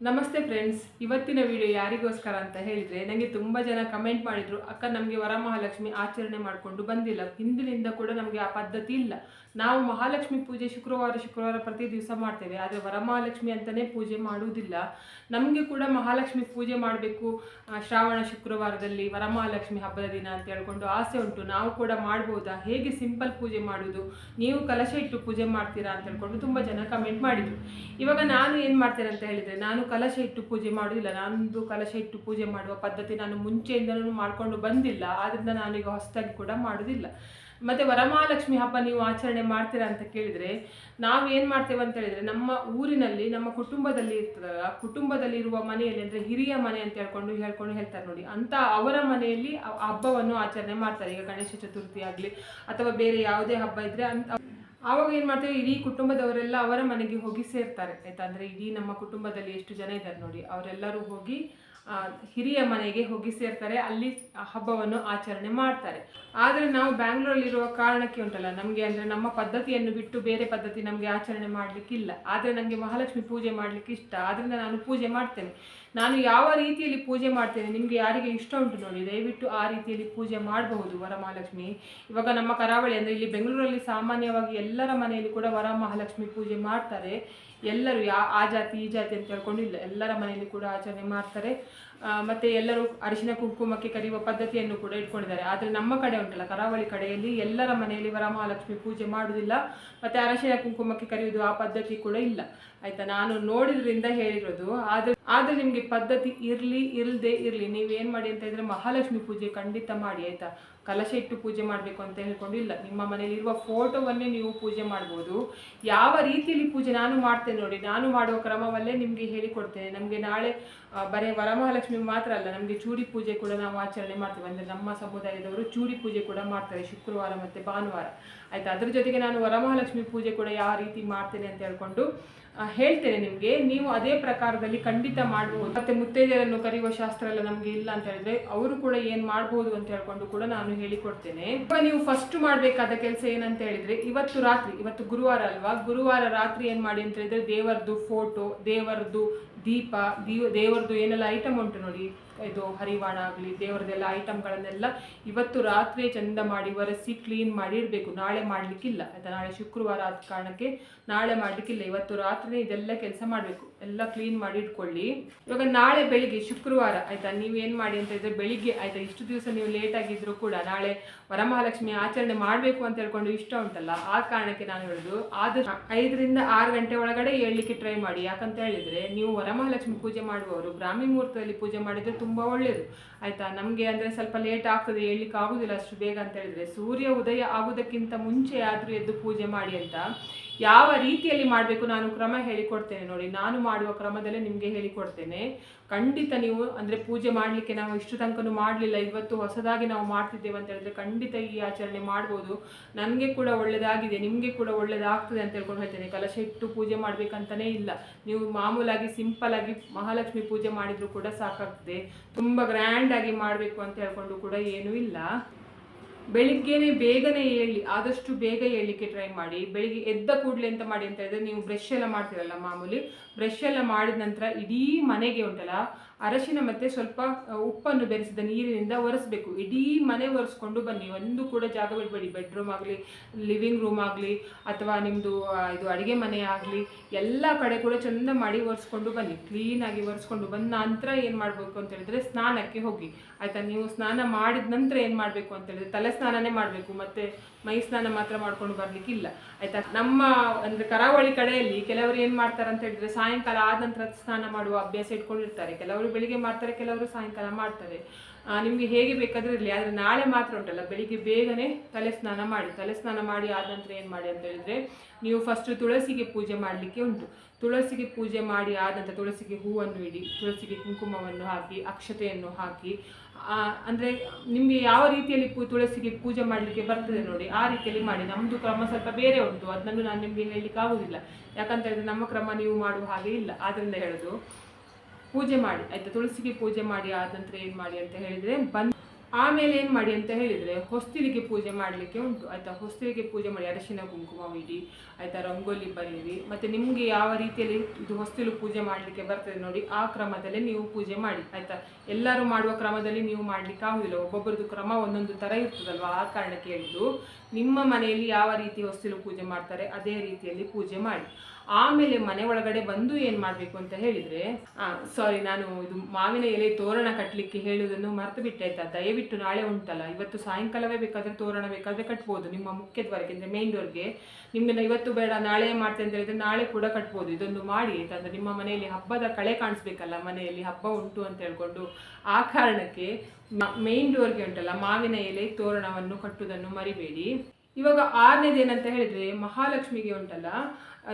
ನಮಸ್ತೆ ಫ್ರೆಂಡ್ಸ್, ಇವತ್ತಿನ ವಿಡಿಯೋ ಯಾರಿಗೋಸ್ಕರ ಅಂತ ಹೇಳಿದ್ರೆ ನನಗೆ ತುಂಬ ಜನ ಕಮೆಂಟ್ ಮಾಡಿದ್ರು, ಅಕ್ಕ, ನಮಗೆ ವರಮಹಾಲಕ್ಷ್ಮಿ ಆಚರಣೆ ಮಾಡಿಕೊಂಡು ಬಂದಿಲ್ಲ. ಹಿಂದಿನಿಂದ ಕೂಡ ನಮಗೆ ಆ ಪದ್ಧತಿ ಇಲ್ಲ. ನಾವು ಮಹಾಲಕ್ಷ್ಮಿ ಪೂಜೆ ಶುಕ್ರವಾರ ಶುಕ್ರವಾರ ಪ್ರತಿ ದಿವಸ ಮಾಡ್ತೇವೆ. ಆದರೆ ವರಮಹಾಲಕ್ಷ್ಮಿ ಅಂತಲೇ ಪೂಜೆ ಮಾಡುವುದಿಲ್ಲ. ನಮಗೆ ಕೂಡ ಮಹಾಲಕ್ಷ್ಮಿ ಪೂಜೆ ಮಾಡಬೇಕು. ಶ್ರಾವಣ ಶುಕ್ರವಾರದಲ್ಲಿ ವರಮಹಾಲಕ್ಷ್ಮಿ ಹಬ್ಬದ ದಿನ ಅಂತ ಹೇಳ್ಕೊಂಡು ಆಸೆ ಉಂಟು. ನಾವು ಕೂಡ ಮಾಡ್ಬೋದಾ? ಹೇಗೆ ಸಿಂಪಲ್ ಪೂಜೆ ಮಾಡೋದು ನೀವು ಕಲಶ ಇಟ್ಟು ಪೂಜೆ ಮಾಡ್ತೀರಾ ಅಂತ ಹೇಳ್ಕೊಂಡು ತುಂಬ ಜನ ಕಮೆಂಟ್ ಮಾಡಿದರು. ಇವಾಗ ನಾನು ಏನು ಮಾಡ್ತೇನೆ ಅಂತ ಹೇಳಿದರೆ, ನಾನು ಕಲಶ ಇಟ್ಟು ಪೂಜೆ ಮಾಡೋದಿಲ್ಲ ನಾನೊಂದು ಕಲಶ ಇಟ್ಟು ಪೂಜೆ ಮಾಡುವ ಪದ್ಧತಿ ನಾನು ಮುಂಚೆಯಿಂದಲೂ ಮಾಡಿಕೊಂಡು ಬಂದಿಲ್ಲ. ಆದ್ದರಿಂದ ನಾನೀಗ ಹೊಸದಾಗಿ ಕೂಡ ಮಾಡೋದಿಲ್ಲ ಮತ್ತು ವರಮಹಾಲಕ್ಷ್ಮಿ ಹಬ್ಬ ನೀವು ಆಚರಣೆ ಮಾಡ್ತೀರಾ ಅಂತ ಕೇಳಿದರೆ ಏನು ಮಾಡ್ತೇವೆ ಅಂತ ಹೇಳಿದರೆ, ನಮ್ಮ ಊರಿನಲ್ಲಿ, ನಮ್ಮ ಕುಟುಂಬದಲ್ಲಿ ಇರ್ತದಲ್ಲ, ಕುಟುಂಬದಲ್ಲಿ ಇರುವ ಮನೆಯಲ್ಲಿ ಅಂದರೆ ಹಿರಿಯ ಮನೆ ಅಂತ ಹೇಳ್ಕೊಂಡು ಹೇಳ್ಕೊಂಡು ಹೇಳ್ತಾರೆ ನೋಡಿ, ಅಂತ ಅವರ ಮನೆಯಲ್ಲಿ ಹಬ್ಬವನ್ನು ಆಚರಣೆ ಮಾಡ್ತಾರೆ. ಈಗ ಗಣೇಶ ಚತುರ್ಥಿ ಆಗಲಿ ಅಥವಾ ಬೇರೆ ಯಾವುದೇ ಹಬ್ಬ ಇದ್ದರೆ ಅಂತ ಆವಾಗ ಏನು ಮಾಡ್ತೇವೆ, ಇಡೀ ಕುಟುಂಬದವರೆಲ್ಲ ಅವರ ಮನೆಗೆ ಹೋಗಿ ಸೇರ್ತಾರೆ. ಆಯ್ತಾ? ಅಂದರೆ ಇಡೀ ನಮ್ಮ ಕುಟುಂಬದಲ್ಲಿ ಎಷ್ಟು ಜನ ಇದ್ದಾರೆ ನೋಡಿ, ಅವರೆಲ್ಲರೂ ಹೋಗಿ ಹಿರಿಯ ಮನೆಗೆ ಹೋಗಿ ಸೇರ್ತಾರೆ. ಅಲ್ಲಿ ಹಬ್ಬವನ್ನು ಆಚರಣೆ ಮಾಡ್ತಾರೆ. ಆದರೆ ನಾವು ಬ್ಯಾಂಗ್ಳೂರಲ್ಲಿರುವ ಕಾರಣಕ್ಕೆ ಉಂಟಲ್ಲ. ನಮಗೆ ಅಂದರೆ ನಮ್ಮ ಪದ್ಧತಿಯನ್ನು ಬಿಟ್ಟು ಬೇರೆ ಪದ್ಧತಿ ನಮಗೆ ಆಚರಣೆ ಮಾಡಲಿಕ್ಕಿಲ್ಲ. ಆದರೆ ನನಗೆ ಮಹಾಲಕ್ಷ್ಮಿ ಪೂಜೆ ಮಾಡಲಿಕ್ಕೆ ಇಷ್ಟ. ಆದ್ದರಿಂದ ನಾನು ಪೂಜೆ ಮಾಡ್ತೇನೆ. ನಾನು ಯಾವ ರೀತಿಯಲ್ಲಿ ಪೂಜೆ ಮಾಡ್ತೇನೆ? ನಿಮಗೆ ಯಾರಿಗೆ ಇಷ್ಟ ಉಂಟು ನೋಡಿ. ದಯವಿಟ್ಟು ಆ ರೀತಿಯಲ್ಲಿ ಪೂಜೆ ಮಾಡಬಹುದು ವರಮಹಾಲಕ್ಷ್ಮಿ. ಇವಾಗ ನಮ್ಮ ಕರಾವಳಿ ಅಂದರೆ ಇಲ್ಲಿ ಬೆಂಗಳೂರಲ್ಲಿ ಸಾಮಾನ್ಯವಾಗಿ ಎಲ್ಲರ ಮನೆಯಲ್ಲಿ ಕೂಡ ವರಮಹಾಲಕ್ಷ್ಮಿ ಪೂಜೆ ಮಾಡ್ತಾರೆ. ಎಲ್ಲರೂ ಯಾ, ಆ ಜಾತಿ, ಈ ಜಾತಿ ಅಂತ ಹೇಳ್ಕೊಂಡಿಲ್ಲ ಎಲ್ಲರ ಮನೆಯಲ್ಲಿ ಕೂಡ ಆಚರಣೆ ಮಾಡ್ತಾರೆ. ಮತ್ತೆ ಎಲ್ಲರೂ ಅರಿಶಿನ ಕುಂಕುಮಕ್ಕೆ ಕರೆಯುವ ಪದ್ಧತಿಯನ್ನು ಕೂಡ ಇಟ್ಕೊಂಡಿದ್ದಾರೆ. ಆದರೆ ನಮ್ಮ ಕಡೆ ಉಂಟಲ್ಲ. ಕರಾವಳಿ ಕಡೆಯಲ್ಲಿ ಎಲ್ಲರ ಮನೆಯಲ್ಲಿ ವರಮಹಾಲಕ್ಷ್ಮಿ ಪೂಜೆ ಮಾಡುವುದಿಲ್ಲ. ಮತ್ತೆ ಅರಶಿನ ಕುಂಕುಮಕ್ಕೆ ಕರೆಯುವುದು ಆ ಪದ್ಧತಿ ಕೂಡ ಇಲ್ಲ. ಆಯ್ತಾ? ನಾನು ನೋಡಿದ್ರಿಂದ ಹೇಳಿರೋದು. ಆದರೆ ಆದರೆ ನಿಮಗೆ ಪದ್ಧತಿ ಇರಲಿ ಇರ್ಲಿ ಇರಲಿ, ನೀವೇನು ಮಾಡಿ ಅಂತ ಹೇಳಿದ್ರೆ ಮಹಾಲಕ್ಷ್ಮಿ ಪೂಜೆ ಖಂಡಿತ ಮಾಡಿ, ಆಯ್ತಾ? ಕಲಶ ಇಟ್ಟು ಪೂಜೆ ಮಾಡಬೇಕು ಅಂತ ಹೇಳ್ಕೊಂಡು ಇಲ್ಲ, ನಿಮ್ಮ ಮನೆಯಲ್ಲಿರುವ ಫೋಟೋವನ್ನೇ ನೀವು ಪೂಜೆ ಮಾಡ್ಬೋದು. ಯಾವ ರೀತಿಯಲ್ಲಿ ಪೂಜೆ ನಾನು ಮಾಡ್ತೇನೆ ನೋಡಿ, ನಾನು ಮಾಡುವ ಕ್ರಮವಲ್ಲೇ ನಿಮಗೆ ಹೇಳಿಕೊಡ್ತೇನೆ. ನಮಗೆ ನಾಳೆ ಬರೀ ವರಮಹಾಲಕ್ಷ್ಮಿ ಮಾತ್ರ ಅಲ್ಲ, ನಮಗೆ ಚೂಡಿ ಪೂಜೆ ಕೂಡ ನಾವು ಆಚರಣೆ ಮಾಡ್ತೇವೆ. ಅಂದರೆ ನಮ್ಮ ಸಮುದಾಯದವರು ಚೂಡಿ ಪೂಜೆ ಕೂಡ ಮಾಡ್ತಾರೆ ಶುಕ್ರವಾರ ಮತ್ತು ಭಾನುವಾರ. ಆಯ್ತಾ? ಅದ್ರ ಜೊತೆಗೆ ನಾನು ವರಮಹಾಲಕ್ಷ್ಮಿ ಪೂಜೆ ಕೂಡ ಯಾವ ರೀತಿ ಮಾಡ್ತೇನೆ ಅಂತ ಹೇಳ್ಕೊಂಡು ಹೇಳ್ತೇನೆ ನಿಮಗೆ, ನೀವು ಅದೇ ಪ್ರಕಾರದಲ್ಲಿ ಖಂಡಿತ ಮಾಡ್ಬೋದು. ಮತ್ತೆ ಮುತ್ತೈದೆಯರನ್ನು ಕರೆಯುವ ಶಾಸ್ತ್ರ ಎಲ್ಲ ನಮಗೆ ಇಲ್ಲ ಅಂತ ಹೇಳಿದ್ರೆ ಅವರು ಕೂಡ ಏನು ಮಾಡ್ಬೋದು ಅಂತ ಹೇಳ್ಕೊಂಡು ಕೂಡ ನಾನು ಹೇಳಿಕೊಡ್ತೇನೆ. ನೀವು ಫಸ್ಟ್ ಮಾಡಬೇಕಾದ ಕೆಲಸ ಏನಂತ ಹೇಳಿದ್ರೆ, ಇವತ್ತು ರಾತ್ರಿ, ಇವತ್ತು ಗುರುವಾರ ಅಲ್ವಾ? ಗುರುವಾರ ರಾತ್ರಿ ಏನು ಮಾಡಿ ಅಂತ ಹೇಳಿದ್ರೆ, ದೇವರದ್ದು ಫೋಟೋ ದೇವರದ್ದು ದೀಪ, ದೀವ, ದೇವರದ್ದು ಏನೆಲ್ಲ ಐಟಮ್ ಉಂಟು ನೋಡಿ, ಇದು ಹರಿವಾಣ ಆಗಲಿ ದೇವರದೆಲ್ಲ ಐಟಮ್ಗಳನ್ನೆಲ್ಲ ಇವತ್ತು ರಾತ್ರಿ ಚಂದ ಮಾಡಿ ಒರೆಸಿ ಕ್ಲೀನ್ ಮಾಡಿ ಇಡಬೇಕು. ನಾಳೆ ಮಾಡಲಿಕ್ಕಿಲ್ಲ. ಆಯಿತಾ? ನಾಳೆ ಶುಕ್ರವಾರ ಆದ ಕಾರಣಕ್ಕೆ ನಾಳೆ ಮಾಡಲಿಕ್ಕಿಲ್ಲ. ಇವತ್ತು ರಾತ್ರಿ ಇದೆಲ್ಲ ಕೆಲಸ ಮಾಡಬೇಕು. ಎಲ್ಲ ಕ್ಲೀನ್ ಮಾಡಿ ಇಟ್ಕೊಳ್ಳಿ. ಇವಾಗ ನಾಳೆ ಬೆಳಿಗ್ಗೆ, ಶುಕ್ರವಾರ, ಆಯಿತಾ? ನೀವು ಏನು ಮಾಡಿ ಅಂತ ಇದ್ರೆ ಬೆಳಿಗ್ಗೆ, ಆಯಿತಾ? ಇಷ್ಟು ದಿವಸ ನೀವು ಲೇಟ್ ಆಗಿದ್ರು ಕೂಡ ನಾಳೆ ವರಮಹಾಲಕ್ಷ್ಮಿ ಆಚರಣೆ ಮಾಡಬೇಕು ಅಂತ ಹೇಳ್ಕೊಂಡು ಇಷ್ಟ ಉಂಟಲ್ಲ, ಆ ಕಾರಣಕ್ಕೆ ನಾನು ಹೇಳೋದು, ಆದಷ್ಟು ಐದರಿಂದ ಆರು ಗಂಟೆ ಒಳಗಡೆ ಹೇಳಲಿಕ್ಕೆ ಟ್ರೈ ಮಾಡಿ. ಯಾಕಂತ ಹೇಳಿದ್ರೆ ನೀವು ವರಮಹಾಲಕ್ಷ್ಮಿ ಪೂಜೆ ಮಾಡುವವರು, ಬ್ರಾಹ್ಮಿ ಮುಹೂರ್ತದಲ್ಲಿ ಪೂಜೆ ಮಾಡಿದರೆ ತುಂಬ ಒಳ್ಳೆಯದು ಆಯಿತಾ? ನಮಗೆ ಅಂದರೆ ಸ್ವಲ್ಪ ಲೇಟ್ ಆಗ್ತದೆ, ಹೇಳಲಿಕ್ಕೆ ಆಗೋದಿಲ್ಲ ಅಷ್ಟು ಬೇಗ ಅಂತ ಹೇಳಿದ್ರೆ. ಸೂರ್ಯ ಉದಯ ಆಗುವುದಕ್ಕಿಂತ ಮುಂಚೆ ಆದರೂ ಎದ್ದು ಪೂಜೆ ಮಾಡಿ ಅಂತ. ಯಾವ ರೀತಿಯಲ್ಲಿ ಮಾಡಬೇಕು ನಾನು ಕ್ರಮ ಹೇಳಿಕೊಡ್ತೇನೆ ನೋಡಿ. ನಾನು ಮಾಡುವ ಕ್ರಮದಲ್ಲೇ ನಿಮಗೆ ಹೇಳಿಕೊಡ್ತೇನೆ. ಖಂಡಿತ ನೀವು, ಅಂದರೆ ಪೂಜೆ ಮಾಡಲಿಕ್ಕೆ ನಾವು ಇಷ್ಟು ತನಕನೂ ಮಾಡಲಿಲ್ಲ, ಇವತ್ತು ಹೊಸದಾಗಿ ನಾವು ಮಾಡ್ತಿದ್ದೇವೆ ಅಂತ ಹೇಳಿದ್ರೆ ಖಂಡಿತ ಈ ಆಚರಣೆ ಮಾಡ್ಬೋದು. ನನಗೆ ಕೂಡ ಒಳ್ಳೆಯದಾಗಿದೆ ನಿಮಗೆ ಕೂಡ ಒಳ್ಳೆಯದಾಗ್ತದೆ ಅಂತ ಹೇಳ್ಕೊಂಡು ಹೇಳ್ತೇನೆ. ಕಲಶ ಇಟ್ಟು ಪೂಜೆ ಮಾಡಬೇಕಂತಲೇ ಇಲ್ಲ. ನೀವು ಮಾಮೂಲಾಗಿ ಸಿಂಪಲ್ ಆಗಿ ಮಹಾಲಕ್ಷ್ಮಿ ಪೂಜೆ ಮಾಡಿದರೂ ಕೂಡ ಸಾಕಾಗ್ತದೆ. ತುಂಬ ಗ್ರ್ಯಾಂಡಾಗಿ ಮಾಡಬೇಕು ಅಂತ ಹೇಳ್ಕೊಂಡು ಕೂಡ ಏನೂ ಇಲ್ಲ. ಬೆಳಿಗ್ಗೆನೆ ಬೇಗನೆ ಹೇಳಿ, ಆದಷ್ಟು ಬೇಗ ಹೇಳಲಿಕ್ಕೆ ಟ್ರೈ ಮಾಡಿ. ಬೆಳಿಗ್ಗೆ ಎದ್ದ ಕೂಡಲೇ ಎಂತ ಮಾಡಿ ಅಂತ ಹೇಳಿದ್ರೆ ನೀವು ಬ್ರಷ್ ಎಲ್ಲ ಮಾಡ್ತೀರಲ್ಲ ಮಾಮೂಲಿ ಬ್ರಷ್ ಎಲ್ಲ ಮಾಡಿದ ನಂತರ ಇಡೀ ಮನೆಗೆ ಉಂಟಲ್ಲ, ಅರಶಿನ ಮತ್ತೆ ಸ್ವಲ್ಪ ಉಪ್ಪನ್ನು ಬೆರೆಸಿದ ನೀರಿನಿಂದ ಒರೆಸ್ಬೇಕು. ಇಡೀ ಮನೆ ಒರೆಸ್ಕೊಂಡು ಬನ್ನಿ. ಒಂದು ಕೂಡ ಜಾಗ ಬಿಡಬೇಡಿ. ಬೆಡ್ರೂಮ್ ಆಗಲಿ ಲಿವಿಂಗ್ ರೂಮ್ ಆಗಲಿ, ಅಥವಾ ನಿಮ್ಮದು ಇದು ಅಡುಗೆ ಮನೆ ಆಗಲಿ, ಎಲ್ಲ ಕಡೆ ಕೂಡ ಚೆಂದ ಮಾಡಿ ಒರೆಸ್ಕೊಂಡು ಬನ್ನಿ. ಕ್ಲೀನಾಗಿ ಒರೆಸ್ಕೊಂಡು ಬಂದ ನಂತರ ಏನು ಮಾಡಬೇಕು ಅಂತ ಹೇಳಿದ್ರೆ ಸ್ನಾನಕ್ಕೆ ಹೋಗಿ. ಆಯಿತಾ? ನೀವು ಸ್ನಾನ ಮಾಡಿದ ನಂತರ ಏನು ಮಾಡಬೇಕು ಅಂತ ಹೇಳಿದ್ರೆ ತಲೆ ಸ್ನಾನನೇ ಮಾಡಬೇಕು, ಮತ್ತೆ ಮೈ ಸ್ನಾನ ಮಾತ್ರ ಮಾಡ್ಕೊಂಡು ಬರಲಿಕ್ಕಿಲ್ಲ ಆಯ್ತಾ? ನಮ್ಮ ಅಂದ್ರೆ ಕರಾವಳಿ ಕಡೆಯಲ್ಲಿ ಕೆಲವರು ಏನು ಮಾಡ್ತಾರೆ ಅಂತ ಹೇಳಿದ್ರೆ ಸಾಯಂಕಾಲ ಆದ ನಂತರ ಸ್ನಾನ ಮಾಡುವ ಅಭ್ಯಾಸ ಇಟ್ಕೊಂಡಿರ್ತಾರೆ. ಕೆಲವರು ಬೆಳಿಗ್ಗೆ ಮಾಡ್ತಾರೆ, ಕೆಲವರು ಸಾಯಂಕಾಲ ಮಾಡ್ತಾರೆ. ನಿಮ್ಗೆ ಹೇಗೆ ಬೇಕಾದ್ರೆ ಇರಲಿ, ಆದರೆ ನಾಳೆ ಮಾತ್ರ ಉಂಟಲ್ಲ, ಬೆಳಿಗ್ಗೆ ಬೇಗನೆ ತಲೆ ಸ್ನಾನ ಮಾಡಿ. ತಲೆ ಸ್ನಾನ ಮಾಡಿ ಆದ ನಂತರ ಏನು ಮಾಡಿ ಅಂತ ಹೇಳಿದ್ರೆ ನೀವು ಫಸ್ಟ್ ತುಳಸಿಗೆ ಪೂಜೆ ಮಾಡಲಿಕ್ಕೆ ಉಂಟು. ತುಳಸಿಗೆ ಪೂಜೆ ಮಾಡಿ ಆದ ನಂತರ ತುಳಸಿಗೆ ಹೂವನ್ನು ಇಡಿ, ತುಳಸಿಗೆ ಕುಂಕುಮವನ್ನು ಹಾಕಿ, ಅಕ್ಷತೆಯನ್ನು ಹಾಕಿ ಅಂದ್ರೆ ನಿಮಗೆ ಯಾವ ರೀತಿಯಲ್ಲಿ ಪೂ, ತುಳಸಿಗೆ ಪೂಜೆ ಮಾಡಲಿಕ್ಕೆ ಬರ್ತದೆ ನೋಡಿ, ಆ ರೀತಿಯಲ್ಲಿ ಮಾಡಿ. ನಮ್ಮದು ಕ್ರಮ ಸ್ವಲ್ಪ ಬೇರೆ ಉಂಟು ಅದನ್ನು ನಾನು ನಿಮಗೆ ಹೇಳಲಿಕ್ಕೆ ಆಗುದಿಲ್ಲ. ಯಾಕಂತ ಹೇಳಿದ್ರೆ ನಮ್ಮ ಕ್ರಮ ನೀವು ಮಾಡುವ ಹಾಗೆ ಇಲ್ಲ. ಆದ್ದರಿಂದ ಹೇಳೋದು, ಪೂಜೆ ಮಾಡಿ, ಆಯ್ತಾ? ತುಳಸಿಗೆ ಪೂಜೆ ಮಾಡಿ, ಆದ ನಂತರ ಏನು ಮಾಡಿ ಅಂತ ಹೇಳಿದ್ರೆ, ಬಂದ್ ಆಮೇಲೆ ಏನು ಮಾಡಿ ಅಂತ ಹೇಳಿದರೆ ಹೊಸ್ತಿಲಿಗೆ ಪೂಜೆ ಮಾಡಲಿಕ್ಕೆ ಉಂಟು. ಆಯಿತಾ? ಹೊಸ್ತಿಲಿಗೆ ಪೂಜೆ ಮಾಡಿ ಅರಶಿನ ಕುಂಕುಮ ಇಡಿ ಆಯಿತಾ? ರಂಗೋಲಿ ಬರೀರಿ ಮತ್ತು ನಿಮಗೆ ಯಾವ ರೀತಿಯಲ್ಲಿ ಇದು ಹೊಸ್ತಿಲು ಪೂಜೆ ಮಾಡಲಿಕ್ಕೆ ಬರ್ತದೆ ನೋಡಿ, ಆ ಕ್ರಮದಲ್ಲೇ ನೀವು ಪೂಜೆ ಮಾಡಿ. ಆಯಿತಾ? ಎಲ್ಲರೂ ಮಾಡುವ ಕ್ರಮದಲ್ಲಿ ನೀವು ಮಾಡಲಿಕ್ಕೆ ಆಗುದಿಲ್ಲ. ಒಬ್ಬೊಬ್ಬರದ್ದು ಕ್ರಮ ಒಂದೊಂದು ಥರ ಇರ್ತದಲ್ವ? ಆ ಕಾರಣಕ್ಕೆ ಹೇಳಿದ್ದು, ನಿಮ್ಮ ಮನೆಯಲ್ಲಿ ಯಾವ ರೀತಿ ಹೊಸ್ತಿಲು ಪೂಜೆ ಮಾಡ್ತಾರೆ, ಅದೇ ರೀತಿಯಲ್ಲಿ ಪೂಜೆ ಮಾಡಿ. ಆಮೇಲೆ ಮನೆ ಒಳಗಡೆ ಬಂದು ಏನು ಮಾಡಬೇಕು ಅಂತ ಹೇಳಿದರೆ ಸಾರಿ ನಾನು ಇದು ಮಾವಿನ ಎಲೆ ತೋರಣ ಕಟ್ಟಲಿಕ್ಕೆ ಹೇಳುವುದನ್ನು ಮರೆತು ಬಿಟ್ಟಾಯ್ತಾ ದಯವಿಟ್ಟು ನಾಳೆ ಉಂಟಲ್ಲ, ಇವತ್ತು ಸಾಯಂಕಾಲವೇ ಬೇಕಾದರೆ ತೋರಣ ಬೇಕಾದರೆ ಕಟ್ಬೋದು. ನಿಮ್ಮ ಮುಖ್ಯ ದ್ವಾರಕ್ಕೆ ಅಂದರೆ ಮೇನ್ ಡೋರ್ಗೆ ನಿಮ್ಮನ್ನ ಇವತ್ತು ಬೇಡ, ನಾಳೆ ಮಾಡ್ತೇನೆ ಅಂತ ಹೇಳಿದ್ರೆ ನಾಳೆ ಕೂಡ ಕಟ್ಬೋದು. ಇದೊಂದು ಮಾಡಿ ಆಯ್ತಾ ನಿಮ್ಮ ಮನೆಯಲ್ಲಿ ಹಬ್ಬದ ಕಳೆ ಕಾಣಿಸ್ಬೇಕಲ್ಲ, ಮನೆಯಲ್ಲಿ ಹಬ್ಬ ಉಂಟು ಅಂತ ಹೇಳ್ಕೊಂಡು ಆ ಕಾರಣಕ್ಕೆ ಮೇನ್ ಡೋರ್ಗೆ ಉಂಟಲ್ಲ, ಮಾವಿನ ಎಲೆ ತೋರಣವನ್ನು ಕಟ್ಟುವುದನ್ನು ಮರಿಬೇಡಿ. ಇವಾಗ ಆರನೇದೇನಂತ ಹೇಳಿದ್ರೆ ಮಹಾಲಕ್ಷ್ಮಿಗೆ ಉಂಟಲ್ಲ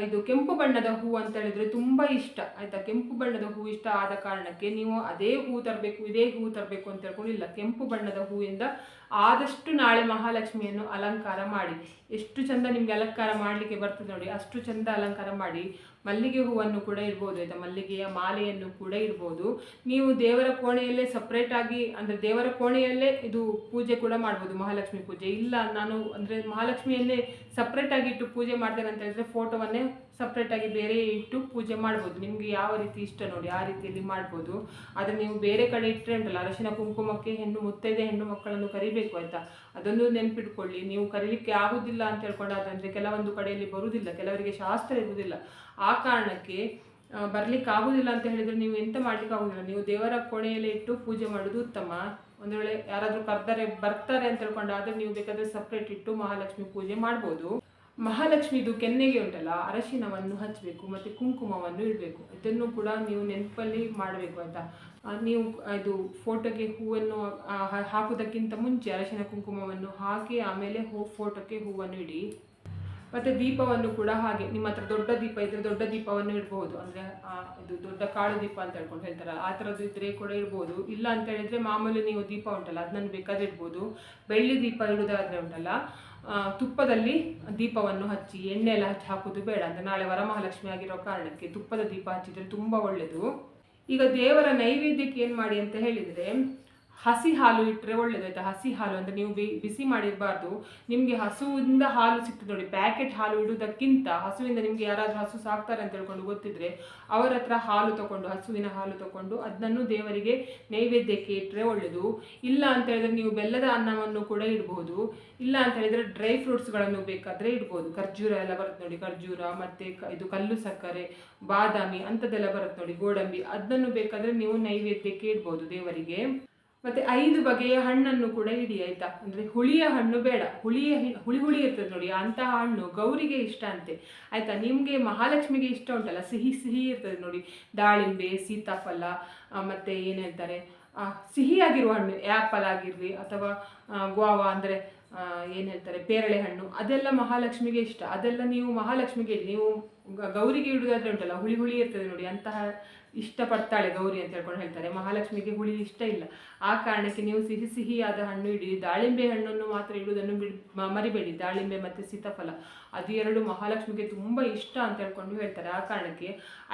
ಇದು ಕೆಂಪು ಬಣ್ಣದ ಹೂ ಅಂತ ಹೇಳಿದ್ರೆ ತುಂಬ ಇಷ್ಟ, ಆಯಿತಾ? ಕೆಂಪು ಬಣ್ಣದ ಹೂ ಇಷ್ಟ ಆದ ಕಾರಣಕ್ಕೆ ನೀವು ಅದೇ ಹೂ ತರಬೇಕು, ಇದೇ ಹೂ ತರಬೇಕು ಅಂತ ಹೇಳ್ಕೊಂಡಿಲ್ಲ ಕೆಂಪು ಬಣ್ಣದ ಹೂವಿಂದ ಆದಷ್ಟು ನಾಳೆ ಮಹಾಲಕ್ಷ್ಮಿಯನ್ನು ಅಲಂಕಾರ ಮಾಡಿ. ಎಷ್ಟು ಚಂದ ನಿಮಗೆ ಅಲಂಕಾರ ಮಾಡಲಿಕ್ಕೆ ಬರ್ತದೆ ನೋಡಿ. ಅಷ್ಟು ಚಂದ ಅಲಂಕಾರ ಮಾಡಿ. ಮಲ್ಲಿಗೆ ಹೂವನ್ನು ಕೂಡ ಇರ್ಬೋದು ಆಯಿತಾ? ಮಲ್ಲಿಗೆಯ ಮಾಲೆಯನ್ನು ಕೂಡ ಇರ್ಬೋದು ನೀವು ದೇವರ ಕೋಣೆಯಲ್ಲೇ ಸಪ್ರೇಟಾಗಿ ಅಂದರೆ ದೇವರ ಕೋಣೆಯಲ್ಲೇ ಇದು ಪೂಜೆ ಕೂಡ ಮಾಡ್ಬೋದು, ಮಹಾಲಕ್ಷ್ಮಿ ಪೂಜೆ. ಇಲ್ಲ, ನಾನು ಅಂದರೆ ಮಹಾಲಕ್ಷ್ಮಿಯನ್ನೇ ಸಪ್ರೇಟಾಗಿ ಇಟ್ಟು ಪೂಜೆ ಮಾಡ್ತೇನೆ ಅಂತ ಹೇಳಿದ್ರೆ ಫೋಟೋವನ್ನೇ ಸಪ್ರೇಟ್ ಆಗಿ ಬೇರೆ ಇಟ್ಟು ಪೂಜೆ ಮಾಡ್ಬೋದು. ನಿಮಗೆ ಯಾವ ರೀತಿ ಇಷ್ಟ ನೋಡಿ, ಆ ರೀತಿಯಲ್ಲಿ ಮಾಡ್ಬೋದು. ಆದರೆ ನೀವು ಬೇರೆ ಕಡೆ ಇಟ್ಟರೆ ಉಂಟಲ್ಲ, ಅರಶಿನ ಕುಂಕುಮಕ್ಕೆ ಹೆಣ್ಣು ಮುತ್ತೈದೆ ಹೆಣ್ಣು ಮಕ್ಕಳನ್ನು ಕರಿಬೇಕು ಆಯ್ತಾ? ಅದೊಂದು ನೆನ್ಪಿಟ್ಕೊಳ್ಳಿ. ನೀವು ಕರೀಲಿಕ್ಕೆ ಆಗುದಿಲ್ಲ ಅಂತ ಹೇಳ್ಕೊಂಡಾದ್ರೆ ಕೆಲವೊಂದು ಕಡೆಯಲ್ಲಿ ಬರುವುದಿಲ್ಲ ಕೆಲವರಿಗೆ ಶಾಸ್ತ್ರ ಇರುವುದಿಲ್ಲ. ಆ ಕಾರಣಕ್ಕೆ ಬರ್ಲಿಕ್ಕೆ ಆಗುದಿಲ್ಲ ಅಂತ ಹೇಳಿದ್ರೆ ನೀವು ಎಂತ ಮಾಡ್ಲಿಕ್ಕೆ ಆಗುದಿಲ್ಲ? ನೀವು ದೇವರ ಕೋಣೆಯಲ್ಲೇ ಇಟ್ಟು ಪೂಜೆ ಮಾಡೋದು ಉತ್ತಮ. ಒಂದು ವೇಳೆ ಯಾರಾದರೂ ಕರ್ತಾರೆ ಬರ್ತಾರೆ ಅಂತ ಹೇಳ್ಕೊಂಡಾದ್ರೆ ನೀವು ಬೇಕಾದ್ರೆ ಸಪ್ರೇಟ್ ಇಟ್ಟು ಮಹಾಲಕ್ಷ್ಮಿ ಪೂಜೆ ಮಾಡ್ಬೋದು. ಮಹಾಲಕ್ಷ್ಮಿದು ಕೆನ್ನೆಗೆ ಉಂಟಲ್ಲ ಅರಶಿನವನ್ನು ಹಚ್ಚಬೇಕು ಮತ್ತು ಕುಂಕುಮವನ್ನು ಇಡಬೇಕು. ಇದನ್ನು ಕೂಡ ನೀವು ನೆನಪಲ್ಲಿ ಮಾಡಬೇಕು ಅಂತ ನೀವು ಇದು ಫೋಟೋಗೆ ಹೂವನ್ನು ಹಾಕೋದಕ್ಕಿಂತ ಮುಂಚೆ ಅರಶಿನ ಕುಂಕುಮವನ್ನು ಹಾಕಿ ಆಮೇಲೆ ಹೂ ಫೋಟೋಕ್ಕೆ ಹೂವನ್ನು ಇಡಿ. ಮತ್ತು ದೀಪವನ್ನು ಕೂಡ ಹಾಗೆ, ನಿಮ್ಮ ಹತ್ರ ದೊಡ್ಡ ದೀಪ ಇದ್ರೆ ದೊಡ್ಡ ದೀಪವನ್ನು ಇಡಬಹುದು. ಅಂದರೆ ಇದು ದೊಡ್ಡ ಕಾಳು ದೀಪ ಅಂತ ಹೇಳ್ಕೊಂಡು ಹೇಳ್ತಾರಲ್ಲ, ಆ ಥರದ್ದು ಇದ್ದರೆ ಕೂಡ ಇರ್ಬೋದು ಇಲ್ಲ ಅಂತ ಹೇಳಿದ್ರೆ ಮಾಮೂಲಿ ನೀವು ದೀಪ ಉಂಟಲ್ಲ, ಅದನ್ನು ಬೇಕಾದ್ರೆ ಇಡ್ಬೋದು. ಬೆಳ್ಳಿ ದೀಪ ಇಡೋದಾದರೆ ಉಂಟಲ್ಲ ತುಪ್ಪದಲ್ಲಿ ದೀಪವನ್ನು ಹಚ್ಚಿ ಎಣ್ಣೆ ಎಲ್ಲ ಹಚ್ಚಿ ಹಾಕೋದು ಬೇಡ ಅಂದರೆ ನಾಳೆ ವರಮಹಾಲಕ್ಷ್ಮಿ ಆಗಿರೋ ಕಾರಣಕ್ಕೆ ತುಪ್ಪದ ದೀಪ ಹಚ್ಚಿದರೆ ತುಂಬ ಒಳ್ಳೆಯದು ಈಗ ದೇವರ ನೈವೇದ್ಯಕ್ಕೆ ಏನು ಮಾಡಿ ಅಂತ ಹೇಳಿದರೆ ಹಸಿ ಹಾಲು ಇಟ್ಟರೆ ಒಳ್ಳೇದಾಯ್ತಾ ಹಸಿ ಹಾಲು ಅಂದರೆ ನೀವು ಬಿ ಬಿಸಿ ಮಾಡಿರಬಾರ್ದು. ನಿಮಗೆ ಹಸುವಿಂದ ಹಾಲು ಸಿಗ್ತದೆ ನೋಡಿ ಪ್ಯಾಕೆಟ್ ಹಾಲು ಇಡುವುದಕ್ಕಿಂತ ಹಸುವಿಂದ ನಿಮಗೆ ಯಾರಾದರೂ ಹಸು ಸಾಕ್ತಾರೆ ಅಂತ ಹೇಳ್ಕೊಂಡು ಗೊತ್ತಿದ್ರೆ ಅವರ ಹತ್ರ ಹಾಲು ತಗೊಂಡು ಹಸುವಿನ ಹಾಲು ತಗೊಂಡು ಅದನ್ನು ದೇವರಿಗೆ ನೈವೇದ್ಯಕ್ಕೆ ಇಟ್ಟರೆ ಒಳ್ಳೆಯದು ಇಲ್ಲ ಅಂತ ಹೇಳಿದ್ರೆ ನೀವು ಬೆಲ್ಲದ ಅನ್ನವನ್ನು ಕೂಡ ಇಡ್ಬೋದು. ಇಲ್ಲ ಅಂತ ಹೇಳಿದ್ರೆ ಡ್ರೈ ಫ್ರೂಟ್ಸ್ಗಳನ್ನು ಬೇಕಾದರೆ ಇಡ್ಬೋದು. ಖರ್ಜೂರ ಎಲ್ಲ ಬರುತ್ತೆ ನೋಡಿ, ಖರ್ಜೂರ, ಮತ್ತು ಇದು ಕಲ್ಲು ಸಕ್ಕರೆ, ಬಾದಾಮಿ ಅಂಥದ್ದೆಲ್ಲ ಬರುತ್ತೆ ನೋಡಿ, ಗೋಡಂಬಿ ಅದನ್ನು ಬೇಕಾದರೆ ನೀವು ನೈವೇದ್ಯಕ್ಕೆ ಇಡ್ಬೋದು ದೇವರಿಗೆ. ಮತ್ತೆ ಐದು ಬಗೆಯ ಹಣ್ಣನ್ನು ಕೂಡ ಇಡಿ, ಆಯಿತಾ? ಅಂದ್ರೆ ಹುಳಿಯ ಹಣ್ಣು ಬೇಡ. ಹುಳಿಯ ಹುಳಿ ಹುಳಿ ಇರ್ತದೆ ನೋಡಿ, ಅಂತಹ ಹಣ್ಣು ಗೌರಿಗೆ ಇಷ್ಟ ಅಂತೆ. ಆಯ್ತಾ? ನಿಮಗೆ ಮಹಾಲಕ್ಷ್ಮಿಗೆ ಇಷ್ಟ ಉಂಟಲ್ಲ, ಸಿಹಿ ಸಿಹಿ ಇರ್ತದೆ ನೋಡಿ. ದಾಳಿಂಬೆ, ಸೀತಾಫಲ ಮತ್ತು ಏನು ಹೇಳ್ತಾರೆ? ಸಿಹಿಯಾಗಿರುವ ಹಣ್ಣು ಆ್ಯಪಲ್ ಆಗಿರಲಿ ಅಥವಾ ಗೋವ ಅಂದರೆ ಏನು ಹೇಳ್ತಾರೆ? ಪೇರಳೆ ಹಣ್ಣು, ಅದೆಲ್ಲ ಮಹಾಲಕ್ಷ್ಮಿಗೆ ಇಷ್ಟ. ಅದೆಲ್ಲ ನೀವು ಮಹಾಲಕ್ಷ್ಮಿಗೆ ನೀವು ಗೌರಿಗೆ ಇಡುವುದಾದ್ರೆ ಉಂಟಲ್ಲ, ಹುಳಿ ಹುಳಿ ಇರ್ತದೆ ನೋಡಿ, ಅಂತಹ ಇಷ್ಟಪಡ್ತಾಳೆ ಗೌರಿ ಅಂತ ಹೇಳ್ಕೊಂಡು ಹೇಳ್ತಾರೆ. ಮಹಾಲಕ್ಷ್ಮಿಗೆ ಹುಳಿ ಇಷ್ಟ ಇಲ್ಲ. ಆ ಕಾರಣಕ್ಕೆ ನೀವು ಸಿಹಿ ಸಿಹಿಯಾದ ಹಣ್ಣು ಇಡಿ. ದಾಳಿಂಬೆ ಹಣ್ಣನ್ನು ಮಾತ್ರ ಇಡುವುದನ್ನು ಬಿಡ್ ಮರಿಬೇಡಿ. ದಾಳಿಂಬೆ ಮತ್ತು ಸೀತಾಫಲ. ಅದು ಎರಡು ಮಹಾಲಕ್ಷ್ಮಿಗೆ ತುಂಬ ಇಷ್ಟ ಅಂತ ಹೇಳ್ಕೊಂಡು ಹೇಳ್ತಾರೆ. ಆ ಕಾರಣಕ್ಕೆ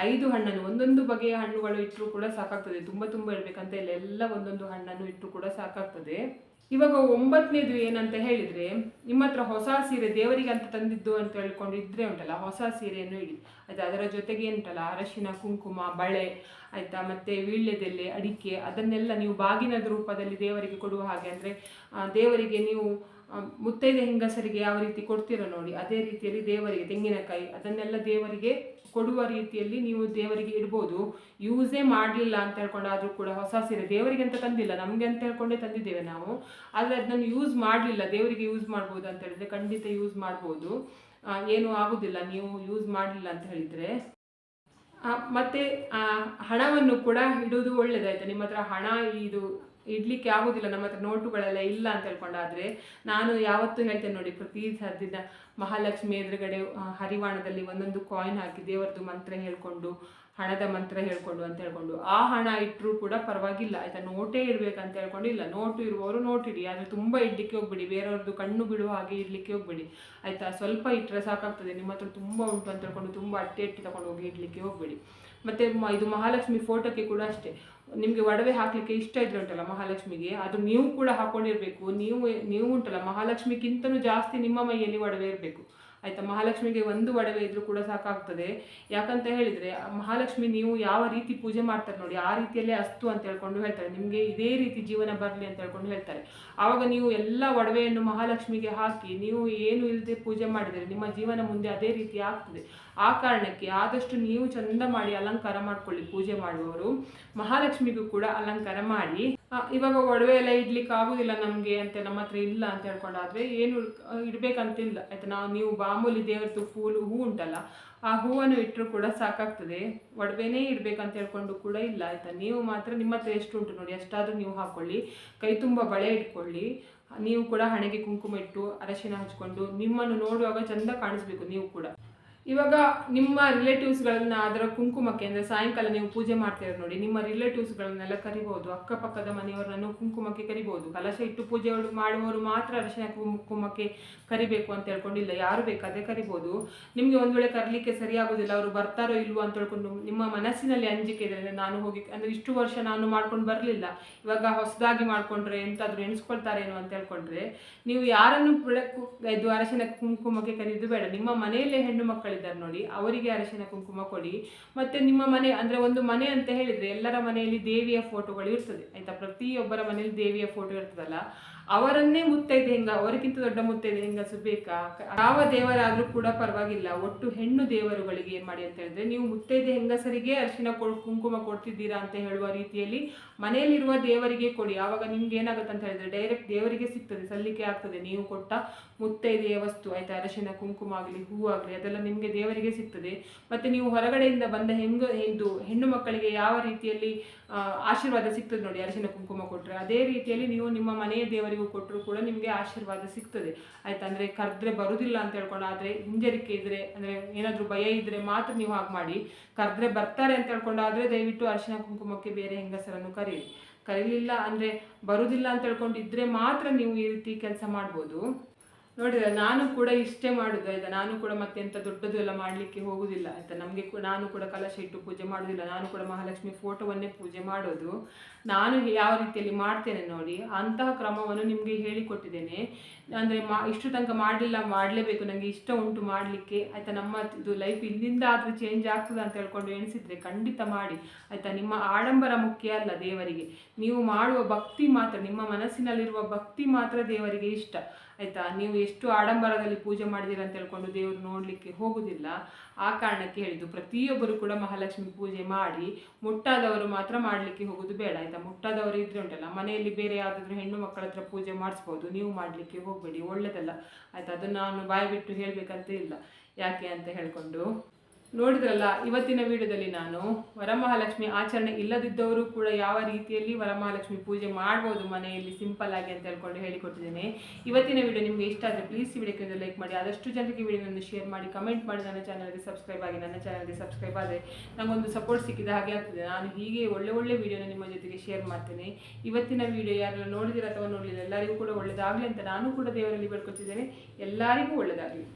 ಐದು ಹಣ್ಣನ್ನು ಒಂದೊಂದು ಬಗೆಯ ಹಣ್ಣುಗಳು ಇಟ್ಟರೂ ಕೂಡ ಸಾಕಾಗ್ತದೆ. ತುಂಬ ತುಂಬ ಇರಬೇಕಂತ ಇಲ್ಲ. ಎಲ್ಲ ಒಂದೊಂದು ಹಣ್ಣನ್ನು ಇಟ್ಟರೂ ಕೂಡ ಸಾಕಾಗ್ತದೆ. ಇವಾಗ ಒಂಬತ್ತನೇದು ಏನಂತ ಹೇಳಿದ್ರೆ, ನಿಮ್ಮ ಹತ್ರ ಹೊಸ ಸೀರೆ ದೇವರಿಗೆ ಅಂತ ತಂದಿದ್ದು ಅಂತ ಹೇಳ್ಕೊಂಡು ಇದ್ರೆ ಉಂಟಲ್ಲ, ಹೊಸ ಸೀರೆಯನ್ನು ಇಡಿ. ಅದು ಅದರ ಜೊತೆಗೆ ಉಂಟಲ್ಲ, ಅರಶಿನ, ಕುಂಕುಮ, ಬಳೆ, ಆಯಿತಾ, ಮತ್ತೆ ವೀಳ್ಯದೆಲೆ, ಅಡಿಕೆ, ಅದನ್ನೆಲ್ಲ ನೀವು ಬಾಗಿನದ ರೂಪದಲ್ಲಿ ದೇವರಿಗೆ ಕೊಡುವ ಹಾಗೆ ಅಂದರೆ ದೇವರಿಗೆ ನೀವು ಮುತ್ತೈದೆ ಹೆಂಗಸರಿಗೆ ಯಾವ ರೀತಿ ಕೊಡ್ತೀರೋ ನೋಡಿ, ಅದೇ ರೀತಿಯಲ್ಲಿ ದೇವರಿಗೆ, ತೆಂಗಿನಕಾಯಿ, ಅದನ್ನೆಲ್ಲ ದೇವರಿಗೆ ಕೊಡುವ ರೀತಿಯಲ್ಲಿ ನೀವು ದೇವರಿಗೆ ಇಡ್ಬೋದು. ಯೂಸೇ ಮಾಡಲಿಲ್ಲ ಅಂತ ಹೇಳ್ಕೊಂಡಾದ್ರೂ ಕೂಡ ಹೊಸ ಸೀರೆ ದೇವರಿಗೆ ಅಂತ ತಂದಿಲ್ಲ, ನಮಗೆ ಅಂತ ಹೇಳ್ಕೊಂಡೇ ತಂದಿದ್ದೇವೆ ನಾವು. ಆದರೆ ಅದನ್ನು ಯೂಸ್ ಮಾಡಲಿಲ್ಲ, ದೇವರಿಗೆ ಯೂಸ್ ಮಾಡ್ಬೋದು ಅಂತ ಹೇಳಿದ್ರೆ ಖಂಡಿತ ಯೂಸ್ ಮಾಡ್ಬೋದು. ಏನೂ ಆಗೋದಿಲ್ಲ, ನೀವು ಯೂಸ್ ಮಾಡಲಿಲ್ಲ ಅಂತ ಹೇಳಿದರೆ. ಮತ್ತು ಹಣವನ್ನು ಕೂಡ ಇಡುವುದು ಒಳ್ಳೇದಾಯ್ತು. ನಿಮ್ಮ ಹತ್ರ ಹಣ, ಇದು ಇಡ್ಲಿಕ್ಕೆ ಆಗೋದಿಲ್ಲ, ನಮ್ಮ ಹತ್ರ ನೋಟುಗಳೆಲ್ಲ ಇಲ್ಲ ಅಂತ ಹೇಳ್ಕೊಂಡಾದ್ರೆ ನಾನು ಯಾವತ್ತೂ ಹೇಳ್ತೇನೆ ನೋಡಿ, ಪ್ರತಿ ಸರ್ದಿನ ಮಹಾಲಕ್ಷ್ಮಿ ಎದುರುಗಡೆ ಹರಿವಾಣದಲ್ಲಿ ಒಂದೊಂದು ಕಾಯಿನ್ ಹಾಕಿ ದೇವರದ್ದು ಮಂತ್ರ ಹೇಳ್ಕೊಂಡು, ಹಣದ ಮಂತ್ರ ಹೇಳ್ಕೊಂಡು ಅಂತ ಹೇಳ್ಕೊಂಡು, ಆ ಹಣ ಇಟ್ಟರೂ ಕೂಡ ಪರವಾಗಿಲ್ಲ. ಆಯಿತಾ? ನೋಟೇ ಇಡ್ಬೇಕಂತ ಹೇಳ್ಕೊಂಡು ಇಲ್ಲ. ನೋಟು ಇರುವವರು ನೋಟಿಡಿ. ಆದರೆ ತುಂಬ ಇಡ್ಲಿಕ್ಕೆ ಹೋಗ್ಬಿಡಿ. ಬೇರೆಯವ್ರದ್ದು ಕಣ್ಣು ಬಿಡುವ ಹಾಗೆ ಇಡ್ಲಿಕ್ಕೆ ಹೋಗ್ಬಿಡಿ. ಆಯಿತಾ? ಸ್ವಲ್ಪ ಇಟ್ಟರೆ ಸಾಕಾಗ್ತದೆ. ನಿಮ್ಮ ಹತ್ರ ತುಂಬ ಉಂಟು ಅಂತ ಹೇಳ್ಕೊಂಡು ತುಂಬ ಅಟ್ಟೆ ಇಟ್ಟು ತಗೊಂಡು ಹೋಗಿ ಇಡ್ಲಿಕ್ಕೆ ಹೋಗ್ಬೇಡಿ. ಮತ್ತು ಇದು ಮಹಾಲಕ್ಷ್ಮಿ ಫೋಟೋಕ್ಕೆ ಕೂಡ ಅಷ್ಟೇ. ನಿಮಗೆ ಒಡವೆ ಹಾಕಲಿಕ್ಕೆ ಇಷ್ಟ ಇದ್ರೆ ಉಂಟಲ್ಲ ಮಹಾಲಕ್ಷ್ಮಿಗೆ? ಅದು ನೀವು ಕೂಡ ಹಾಕೊಂಡಿರ್ಬೇಕು. ನೀವು ನೀವು ಉಂಟಲ್ಲ ಮಹಾಲಕ್ಷ್ಮಿಗಿಂತಲೂ ಜಾಸ್ತಿ ನಿಮ್ಮ ಮೈಯಲ್ಲಿ ಒಡವೆ ಇರಬೇಕು. ಆಯ್ತಾ, ಮಹಾಲಕ್ಷ್ಮಿಗೆ ಒಂದು ಒಡವೆ ಇದ್ರೂ ಕೂಡ ಸಾಕಾಗ್ತದೆ. ಯಾಕಂತ ಹೇಳಿದ್ರೆ ಮಹಾಲಕ್ಷ್ಮಿ ನೀವು ಯಾವ ರೀತಿ ಪೂಜೆ ಮಾಡ್ತಾರೆ ನೋಡಿ, ಆ ರೀತಿಯಲ್ಲೇ ಅಸ್ತು ಅಂತ ಹೇಳ್ಕೊಂಡು ಹೇಳ್ತಾರೆ. ನಿಮಗೆ ಇದೇ ರೀತಿ ಜೀವನ ಬರಲಿ ಅಂತ ಹೇಳ್ಕೊಂಡು ಹೇಳ್ತಾರೆ. ಆವಾಗ ನೀವು ಎಲ್ಲ ಒಡವೆಯನ್ನು ಮಹಾಲಕ್ಷ್ಮಿಗೆ ಹಾಕಿ, ನೀವು ಏನು ಇಲ್ಲದೆ ಪೂಜೆ ಮಾಡಿದರೆ ನಿಮ್ಮ ಜೀವನ ಮುಂದೆ ಅದೇ ರೀತಿ ಆಗ್ತದೆ. ಆ ಕಾರಣಕ್ಕೆ ಆದಷ್ಟು ನೀವು ಚಂದ ಮಾಡಿ ಅಲಂಕಾರ ಮಾಡ್ಕೊಳ್ಳಿ ಪೂಜೆ ಮಾಡುವವರು. ಮಹಾಲಕ್ಷ್ಮಿಗೂ ಕೂಡ ಅಲಂಕಾರ ಮಾಡಿ. ಇವಾಗ ಒಡವೆ ಎಲ್ಲ ಇಡ್ಲಿಕ್ಕೆ ಆಗುದಿಲ್ಲ ನಮಗೆ ಅಂತ ನಮ್ಮ ಹತ್ರ ಇಲ್ಲ ಅಂತ ಹೇಳ್ಕೊಂಡಾದ್ರೆ ಏನು ಇಡ್ಬೇಕಂತ ಇಡ್ಬೇಕಂತಿಲ್ಲ. ಆಯ್ತಾ, ನಾವು, ನೀವು ಮಾಮೂಲಿ ದೇವರದ್ದು ಫೂಲ್ ಹೂ ಉಂಟಲ್ಲ, ಆ ಹೂವನ್ನು ಇಟ್ಟರು ಕೂಡ ಸಾಕಾಗ್ತದೆ. ಒಡವೆನೇ ಇಡ್ಬೇಕಂತ ಹೇಳ್ಕೊಂಡು ಕೂಡ ಇಲ್ಲ, ಆಯಿತಾ. ನೀವು ಮಾತ್ರ ನಿಮ್ಮ ಹತ್ರ ಎಷ್ಟು ಉಂಟು ನೋಡಿ ಎಷ್ಟಾದರೂ ನೀವು ಹಾಕೊಳ್ಳಿ ಕೈ ತುಂಬ ಬಳೆ ಇಟ್ಕೊಳ್ಳಿ. ನೀವು ಕೂಡ ಹಣೆಗೆ ಕುಂಕುಮ ಇಟ್ಟು ಅರಶಿನ ಹಚ್ಕೊಂಡು ನಿಮ್ಮನ್ನು ನೋಡುವಾಗ ಚಂದ ಕಾಣಿಸ್ಬೇಕು ನೀವು ಕೂಡ. ಇವಾಗ ನಿಮ್ಮ ರಿಲೇಟಿವ್ಸ್ಗಳನ್ನ ಅದರ ಕುಂಕುಮಕ್ಕೆ ಅಂದರೆ ಸಾಯಂಕಾಲ ನೀವು ಪೂಜೆ ಮಾಡ್ತೀರ ನೋಡಿ, ನಿಮ್ಮ ರಿಲೇಟಿವ್ಸ್ಗಳನ್ನೆಲ್ಲ ಕರಿಬೋದು, ಅಕ್ಕಪಕ್ಕದ ಮನೆಯವರನ್ನು ಕುಂಕುಮಕ್ಕೆ ಕರಿಬೋದು. ಕಲಶ ಇಟ್ಟು ಪೂಜೆ ಮಾಡುವವರು ಮಾತ್ರ ಅರಶಿನ ಕುಂಕುಮಕ್ಕೆ ಕರಿಬೇಕು ಅಂತ ಹೇಳ್ಕೊಂಡಿಲ್ಲ ಯಾರು ಬೇಕಾದ್ರೆ ಕರಿಬೋದು. ನಿಮಗೆ ಒಂದು ವೇಳೆ ಕರಲಿಕ್ಕೆ ಸರಿಯಾಗೋದಿಲ್ಲ, ಅವರು ಬರ್ತಾರೋ ಇಲ್ವೋ ಅಂತ ಹೇಳ್ಕೊಂಡು ನಿಮ್ಮ ಮನಸ್ಸಿನಲ್ಲಿ ಅಂಜಿಕೆ ಇದ್ರೆ ನಾನು ಹೋಗಿ, ಅಂದರೆ ಇಷ್ಟು ವರ್ಷ ನಾನು ಮಾಡ್ಕೊಂಡು ಬರಲಿಲ್ಲ, ಇವಾಗ ಹೊಸದಾಗಿ ಮಾಡ್ಕೊಂಡ್ರೆ ಎಂತಾದ್ರೂ ಎಣಿಸ್ಕೊಳ್ತಾರೇನೋ ಅಂತ ಹೇಳ್ಕೊಂಡ್ರೆ, ನೀವು ಯಾರನ್ನು ಇದು ಅರಶಿನ ಕುಂಕುಮಕ್ಕೆ ಕರೆಯೋದು ಬೇಡ. ನಿಮ್ಮ ಮನೆಯಲ್ಲೇ ಹೆಣ್ಣು ಮಕ್ಕಳಿದ್ದಾರೆ ನೋಡಿ. ಅವರಿಗೆ ಅರಶಿನ ಕುಂಕುಮ ಕೊಡಿ. ಮತ್ತೆ ನಿಮ್ಮ ಮನೆ, ಅಂದ್ರೆ ಒಂದು ಮನೆ ಅಂತ ಹೇಳಿದ್ರೆ ಎಲ್ಲರ ಮನೆಯಲ್ಲಿ ದೇವಿಯ ಫೋಟೋಗಳು ಇರ್ತದೆ. ಆಯ್ತಾ? ಪ್ರತಿಯೊಬ್ಬರ ಮನೆಯಲ್ಲಿ ದೇವಿಯ ಫೋಟೋ ಇರ್ತದಲ್ಲ. ಅವರನ್ನೇ ಮುತ್ತೈದೆ ಹೆಂಗ? ಅವರಿಗಿಂತ ದೊಡ್ಡ ಮುತ್ತೈದೆ ಹೆಂಗಸು ಬೇಕಾ? ಯಾವ ದೇವರಾದ್ರೂ ಕೂಡ ಪರವಾಗಿಲ್ಲ. ಒಟ್ಟು ಹೆಣ್ಣು ದೇವರುಗಳಿಗೆ ಏನು ಮಾಡಿ ಅಂತ ಹೇಳಿದ್ರೆ, ನೀವು ಮುತ್ತೈದೆ ಹೆಂಗಸರಿಗೆ ಅರಿಶಿನ ಕೊ ಕುಂಕುಮ ಕೊಡ್ತಿದ್ದೀರಾ ಅಂತ ಹೇಳುವ ರೀತಿಯಲ್ಲಿ ಮನೆಯಲ್ಲಿರುವ ದೇವರಿಗೆ ಕೊಡಿ. ಆವಾಗ ನಿಮ್ಗೆ ಏನಾಗುತ್ತೆ ಅಂತ ಹೇಳಿದ್ರೆ ಡೈರೆಕ್ಟ್ ದೇವರಿಗೆ ಸಿಗ್ತದೆ, ಸಲ್ಲಿಕೆ ಆಗ್ತದೆ. ನೀವು ಕೊಟ್ಟ ಮುತ್ತೈದೆಯ ವಸ್ತು. ಆಯ್ತಾ? ಅರಶಿನ, ಕುಂಕುಮ ಆಗಲಿ, ಹೂ ಆಗಲಿ, ಅದೆಲ್ಲ ನಿಮಗೆ ದೇವರಿಗೆ ಸಿಗ್ತದೆ. ಮತ್ತೆ ನೀವು ಹೊರಗಡೆಯಿಂದ ಬಂದ ಹೆಂಗ ಇದು ಹೆಣ್ಣು ಮಕ್ಕಳಿಗೆ ಯಾವ ರೀತಿಯಲ್ಲಿ ಆಶೀರ್ವಾದ ಸಿಗ್ತದೆ ನೋಡಿ. ಅರಶಿನ, ಕುಂಕುಮ ಕೊಟ್ಟರೆ ಅದೇ ರೀತಿಯಲ್ಲಿ ನೀವು ನಿಮ್ಮ ಮನೆಯ ದೇವರಿಗೂ ಕೊಟ್ಟರು ಕೂಡ ನಿಮಗೆ ಆಶೀರ್ವಾದ ಸಿಗ್ತದೆ. ಆಯ್ತಾ ಅಂದ್ರೆ ಕರೆದ್ರೆ ಬರುವುದಿಲ್ಲ ಅಂತ ಹೇಳ್ಕೊಂಡು ಆದರೆ ಹಿಂಜರಿಕೆ ಇದ್ರೆ, ಅಂದ್ರೆ ಏನಾದರೂ ಭಯ ಇದ್ರೆ ಮಾತ್ರ ನೀವು ಹಾಗೆ ಮಾಡಿ. ಕರೆದ್ರೆ ಬರ್ತಾರೆ ಅಂತ ಹೇಳ್ಕೊಂಡಾದ್ರೆ ದಯವಿಟ್ಟು ಅರಿಶಿನ ಕುಂಕುಮಕ್ಕೆ ಬೇರೆ ಹೆಂಗಸರನ್ನು ಕರೀರಿ ಕರೀಲಿಲ್ಲ ಅಂದ್ರೆ ಬರುವುದಿಲ್ಲ ಅಂತ ಹೇಳ್ಕೊಂಡು ಇದ್ರೆ ಮಾತ್ರ ನೀವು ಈ ರೀತಿ ಕೆಲಸ ಮಾಡ್ಬೋದು. ನೋಡಿದ್ರೆ ನಾನು ಕೂಡ ಇಷ್ಟೇ ಮಾಡುದು ಆಯ್ತಾ? ನಾನು ಕೂಡ ಮತ್ತೆ ಎಂತ ದೊಡ್ಡದು ಎಲ್ಲ ಮಾಡ್ಲಿಕ್ಕೆ ಹೋಗುದಿಲ್ಲ ಆಯ್ತಾ? ನಮಗೆ ನಾನು ಕೂಡ ಕಲಶ ಇಟ್ಟು ಪೂಜೆ ಮಾಡುದಿಲ್ಲ. ನಾನು ಕೂಡ ಮಹಾಲಕ್ಷ್ಮಿ ಫೋಟೋವನ್ನೇ ಪೂಜೆ ಮಾಡೋದು. ನಾನು ಯಾವ ರೀತಿಯಲ್ಲಿ ಮಾಡ್ತೇನೆ ನೋಡಿ, ಅಂತಹ ಕ್ರಮವನ್ನು ನಿಮಗೆ ಹೇಳಿಕೊಟ್ಟಿದ್ದೇನೆ. ಅಂದರೆ ಮಾ ಇಷ್ಟು ತನಕ ಮಾಡಲಿಲ್ಲ, ಮಾಡಲೇಬೇಕು. ನನಗೆ ಇಷ್ಟ ಉಂಟು ಮಾಡಲಿಕ್ಕೆ. ಆಯಿತಾ, ನಮ್ಮ ಇದು ಲೈಫ್ ಇಲ್ಲಿಂದ ಆದರೂ ಚೇಂಜ್ ಆಗ್ತದೆ ಅಂತ ಹೇಳ್ಕೊಂಡು ಎಣಿಸಿದರೆ ಖಂಡಿತ ಮಾಡಿ. ಆಯಿತಾ, ನಿಮ್ಮ ಆಡಂಬರ ಮುಖ್ಯ ಅಲ್ಲ ದೇವರಿಗೆ. ನೀವು ಮಾಡುವ ಭಕ್ತಿ ಮಾತ್ರ, ನಿಮ್ಮ ಮನಸ್ಸಿನಲ್ಲಿರುವ ಭಕ್ತಿ ಮಾತ್ರ ದೇವರಿಗೆ ಇಷ್ಟ. ಆಯಿತಾ, ನೀವು ಎಷ್ಟು ಆಡಂಬರದಲ್ಲಿ ಪೂಜೆ ಮಾಡಿದ್ದೀರ ಅಂತ ಹೇಳ್ಕೊಂಡು ದೇವರು ನೋಡಲಿಕ್ಕೆ ಹೋಗುದಿಲ್ಲ. ಆ ಕಾರಣಕ್ಕೆ ಹೇಳಿದ್ದು. ಪ್ರತಿಯೊಬ್ಬರು ಕೂಡ ಮಹಾಲಕ್ಷ್ಮಿ ಪೂಜೆ ಮಾಡಿ ಮುಟ್ಟಾದವರು ಮಾತ್ರ ಮಾಡಲಿಕ್ಕೆ ಹೋಗೋದು ಬೇಡ, ಆಯಿತಾ? ಮುಟ್ಟಾದವರು ಇದ್ರೆ ಉಂಟಲ್ಲ, ಮನೆಯಲ್ಲಿ ಬೇರೆ ಯಾವುದಾದ್ರೂ ಹೆಣ್ಣು ಮಕ್ಕಳ ಹತ್ರ ಪೂಜೆ ಮಾಡಿಸ್ಬೋದು, ನೀವು ಮಾಡಲಿಕ್ಕೆ ಹೋಗಬೇಡಿ ಒಳ್ಳೆಯದಲ್ಲ ಆಯಿತಾ, ಅದನ್ನು ನಾನು ಬಾಯಿ ಬಿಟ್ಟು ಹೇಳಬೇಕಂತ ಇಲ್ಲ. ಯಾಕೆ ಅಂತ ಹೇಳ್ಕೊಂಡು. ನೋಡಿದ್ರಲ್ಲ, ಇವತ್ತಿನ ವಿಡಿಯೋದಲ್ಲಿ ನಾನು ವರಮಹಾಲಕ್ಷ್ಮಿ ಆಚರಣೆ ಇಲ್ಲದಿದ್ದವರು ಕೂಡ ಯಾವ ರೀತಿಯಲ್ಲಿ ವರಮಹಾಲಕ್ಷ್ಮಿ ಪೂಜೆ ಮಾಡ್ಬೋದು ಮನೆಯಲ್ಲಿ ಸಿಂಪಲ್ ಆಗಿ ಅಂತ ಹೇಳ್ಕೊಂಡು ಹೇಳಿಕೊಟ್ಟಿದ್ದೇನೆ. ಇವತ್ತಿನ ವಿಡಿಯೋ ನಿಮಗೆ ಇಷ್ಟ ಆದರೆ ಪ್ಲೀಸ್ ವಿಡಿಯೋಕ್ಕೆ ಲೈಕ್ ಮಾಡಿ. ಆದಷ್ಟು ಜನರಿಗೆ ವಿಡಿಯೋವನ್ನು ಶೇರ್ ಮಾಡಿ ಕಮೆಂಟ್ ಮಾಡಿ. ನನ್ನ ಚಾನಲ್ಗೆ ಸಬ್ಸ್ಕ್ರೈಬ್ ಆಗಿ, ನನ್ನ ಚಾನಲ್ಗೆ ಸಬ್ಸ್ಕ್ರೈಬ್ ಆದರೆ ನನಗೊಂದು ಸಪೋರ್ಟ್ ಸಿಕ್ಕಿದ ಹಾಗೆ ಆಗ್ತದೆ. ನಾನು ಹೀಗೆ ಒಳ್ಳೆ ಒಳ್ಳೆ ವಿಡಿಯೋನ ನಿಮ್ಮ ಜೊತೆಗೆ ಶೇರ್ ಮಾಡ್ತೇನೆ. ಇವತ್ತಿನ ವಿಡಿಯೋ ಯಾರೆಲ್ಲ ನೋಡಿದಿರ ಅಥವಾ ನೋಡಲಿಲ್ಲ, ಎಲ್ಲರಿಗೂ ಕೂಡ ಒಳ್ಳೆಯದಾಗಲಿ ಅಂತ ನಾನು ಕೂಡ ದೇವರಲ್ಲಿ ಬೇಡ್ಕೊತಿದ್ದೇನೆ. ಎಲ್ಲರಿಗೂ ಒಳ್ಳೆಯದಾಗಲಿ